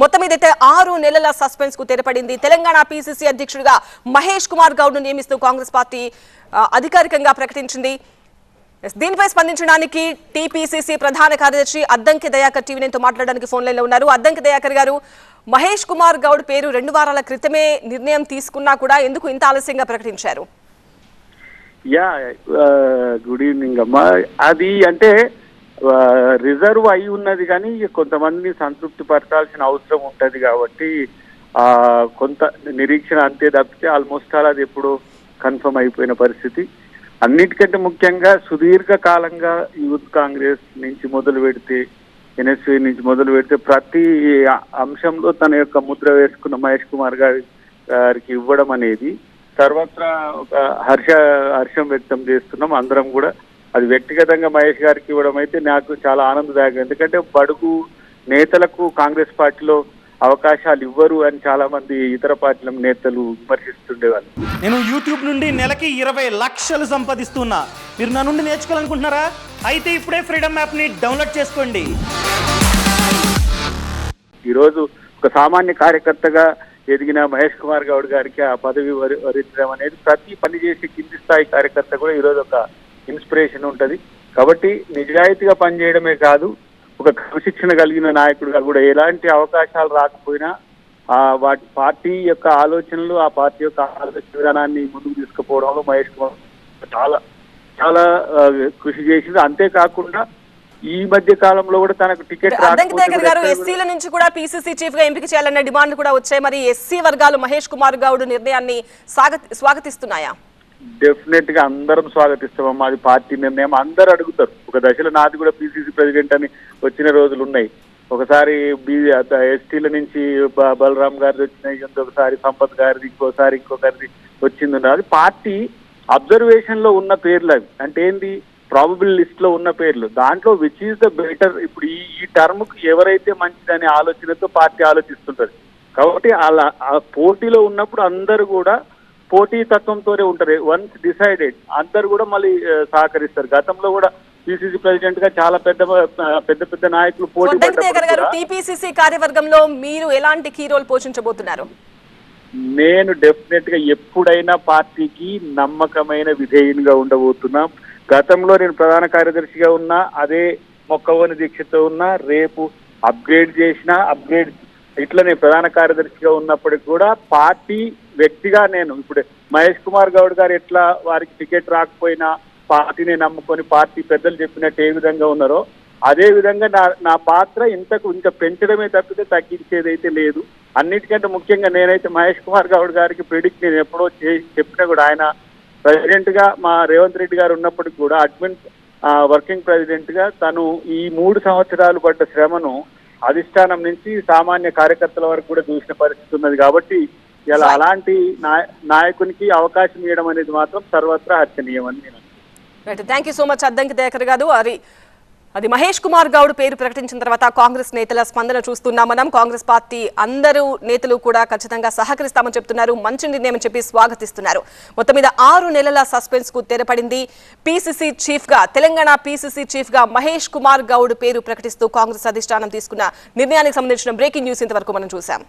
మొత్తం మీదైతే ఆరు నెలల సస్పెన్స్కు తెరపడింది. తెలంగాణ పీసీసీ అధ్యక్షుడిగా మహేష్ కుమార్ గౌడ్ను నియమిస్తూ కాంగ్రెస్ పార్టీ అధికారికంగా ప్రకటించింది. దీనిపై స్పందించడానికి టీపీసీసీ ప్రధాన కార్యదర్శి అద్దంకి దయాకర్ టీవీ నేతో మాట్లాడడానికి ఫోన్ లైన్లో ఉన్నారు. అద్దంకి దయాకర్ గారు మహేష్ కుమార్ గౌడ్ పేరు రెండు వారాల క్రితమే నిర్ణయం తీసుకున్నా కూడా ఎందుకు ఇంత ఆలస్యంగా ప్రకటించారు? యా గుడ్ ఈవినింగ్ అమ్మా. అది అంటే రిజర్వ్ అయి ఉన్నది కానీ కొంతమందిని సంతృప్తి పరచాల్సిన అవసరం ఉంటుంది కాబట్టి ఆ కొంత నిరీక్షణ అంతే తప్పితే ఆల్మోస్ట్ ఆల్ అది ఎప్పుడో కన్ఫర్మ్ అయిపోయిన పరిస్థితి. అన్నిటికంటే ముఖ్యంగా సుదీర్ఘ కాలంగా యూత్ కాంగ్రెస్ నుంచి మొదలు పెడితే ఎన్ఎస్వి నుంచి మొదలు పెడితే ప్రతి అంశంలో తన యొక్క ముద్ర వేసుకున్న మహేష్ కుమార్ గారి గారికి ఇవ్వడం అనేది సర్వత్రా ఒక హర్ష హర్షం వ్యక్తం చేస్తున్నాం అందరం కూడా. అది వ్యక్తిగతంగా మహేష్ గారికి ఇవ్వడం అయితే నాకు చాలా ఆనందదాయకం. ఎందుకంటే బడుగు నేతలకు కాంగ్రెస్ పార్టీలో అవకాశాలు ఇవ్వరు అని చాలా మంది ఇతర పార్టీల నేతలు విమర్శిస్తుండేవాళ్ళు. నేను యూట్యూబ్ నుండి నెలకి ఇరవై లక్షలు సంపాదిస్తున్నా. మీరు నా నుండి నేర్చుకోవాలనుకుంటున్నారా? అయితే ఇప్పుడే ఫ్రీడమ్ యాప్ని డౌన్లోడ్ చేసుకోండి. ఈరోజు ఒక సామాన్య కార్యకర్తగా ఎదిగిన మహేష్ కుమార్ గౌడ్ గారికి ఆ పదవి వరి- వరించడం అనేది ప్రతి పని చేసే కింది స్థాయి కార్యకర్త కూడా ఈరోజు ఒక ఇన్స్పిరేషన్ ఉంటది. కాబట్టి నిజాయితీగా పనిచేయడమే కాదు ఒక క్రమశిక్షణ కలిగిన నాయకుడిగా కూడా ఎలాంటి అవకాశాలు రాకపోయినా ఆ వాటి పార్టీ యొక్క ఆలోచనలు ఆ పార్టీ యొక్క ఆలోచన విధానాన్ని ముందుకు తీసుకుపోవడంలో మహేష్ కుమార్ చాలా చాలా కృషి చేసింది. అంతేకాకుండా ఈ మధ్య కాలంలో కూడా తనకు టికెట్ గారు ఎస్సీల నుంచి కూడా పీసీసీ చీఫ్గా ఎంపిక చేయాలన్న డిమాండ్లు కూడా వచ్చాయి. మరి ఎస్సీ వర్గాలు మహేష్ కుమార్ గౌడ్ నిర్ణయాన్ని స్వాగతి స్వాగతిస్తున్నాయా? డెఫినెట్గా అందరం స్వాగతిస్తామమ్మా. అది పార్టీ నిర్ణయం అందరు అడుగుతారు. ఒక దశలో నాది కూడా పిసిసి ప్రెసిడెంట్ అని వచ్చిన రోజులు ఉన్నాయి. ఒకసారి బి ఎస్టీల నుంచి బలరాం గారిది వచ్చినాయి ఇంకొకసారి సంపత్ గారిది ఇంకోసారి ఇంకొకరిది వచ్చింది అది పార్టీ అబ్జర్వేషన్లో ఉన్న పేర్లు అవి. అంటే ఏంది? ప్రాబబుల్ లిస్ట్లో ఉన్న పేర్లు. దాంట్లో విచ్ ఈస్ ద బెటర్ ఇప్పుడు ఈ ఈ టర్మ్కు ఎవరైతే మంచిదనే ఆలోచనతో పార్టీ ఆలోచిస్తుంటది కాబట్టి అలా ఆ పోటీలో ఉన్నప్పుడు అందరూ కూడా పోటీ తత్వంతోనే ఉంటారు. వన్స్ డిసైడెడ్ అందరు కూడా మళ్ళీ సహకరిస్తారు. గతంలో కూడా పిసిసి ప్రెసిడెంట్గా చాలా పెద్ద పెద్ద పెద్ద నాయకులు పోటీ టీపీసీసీ కార్యవర్గంలో మీరు ఎలాంటి కీ రోల్ పోషించబోతున్నారు? నేను డెఫినెట్గా ఎప్పుడైనా పార్టీకి నమ్మకమైన విధేయునిగా ఉండబోతున్నా. గతంలో నేను ప్రధాన కార్యదర్శిగా ఉన్నా అదే మొక్కవోని దీక్షతో ఉన్నా రేపు అప్గ్రేడ్ చేసిన అప్గ్రేడ్ ఇట్లనే ప్రధాన కార్యదర్శిగా ఉన్నప్పటికి కూడా పార్టీ వ్యక్తిగా నేను ఇప్పుడు మహేష్ కుమార్ గౌడ్ గారు ఎట్లా వారికి టికెట్ రాకపోయినా పార్టీని నమ్ముకొని పార్టీ పెద్దలు చెప్పినట్టు ఏ విధంగా ఉన్నారో అదే విధంగా నా నా పాత్ర ఇంతకు ఇంకా పెంచడమే తప్పితే తగ్గించేది అయితే లేదు. అన్నిటికంటే ముఖ్యంగా నేనైతే మహేష్ కుమార్ గౌడ్ గారికి ప్రిడిక్ట్ నేను ఎప్పుడో చెప్పినా కూడా ఆయన ప్రెసిడెంట్గా మా రేవంత్ రెడ్డి గారు ఉన్నప్పటికి కూడా అడ్మిన్ వర్కింగ్ ప్రెసిడెంట్గా తను ఈ మూడు సంవత్సరాలు పడ్డ శ్రమను అధిష్టానం నుంచి సామాన్య కార్యకర్తల వరకు కూడా చూసిన పరిస్థితి ఉన్నది కాబట్టి ఇలా అలాంటి నాయ- నాయకునికి అవకాశం ఇవ్వడం అనేది మాత్రం సర్వత్రా హర్చనీయమని నేను thank you so much Addanki Dayakar గారు. అది మహేష్ కుమార్ గౌడ్ పేరు ప్రకటించిన తర్వాత కాంగ్రెస్ నేతల స్పందన చూస్తున్నాం మనం. కాంగ్రెస్ పార్టీ అందరూ నేతలు కూడా ఖచ్చితంగా సహకరిస్తామని చెప్తున్నారు. మంచి నిర్ణయం చెప్పి స్వాగతిస్తున్నారు. మొత్తం మీద ఆరు నెలల సస్పెన్స్కు తెరపడింది. పీసీసీ చీఫ్గా తెలంగాణ పీసీసీ చీఫ్గా మహేష్ కుమార్ గౌడ్ పేరు ప్రకటిస్తూ కాంగ్రెస్ అధిష్టానం తీసుకున్న నిర్ణయానికి సంబంధించిన బ్రేకింగ్ న్యూస్ ఇంతవరకు మనం చూసాం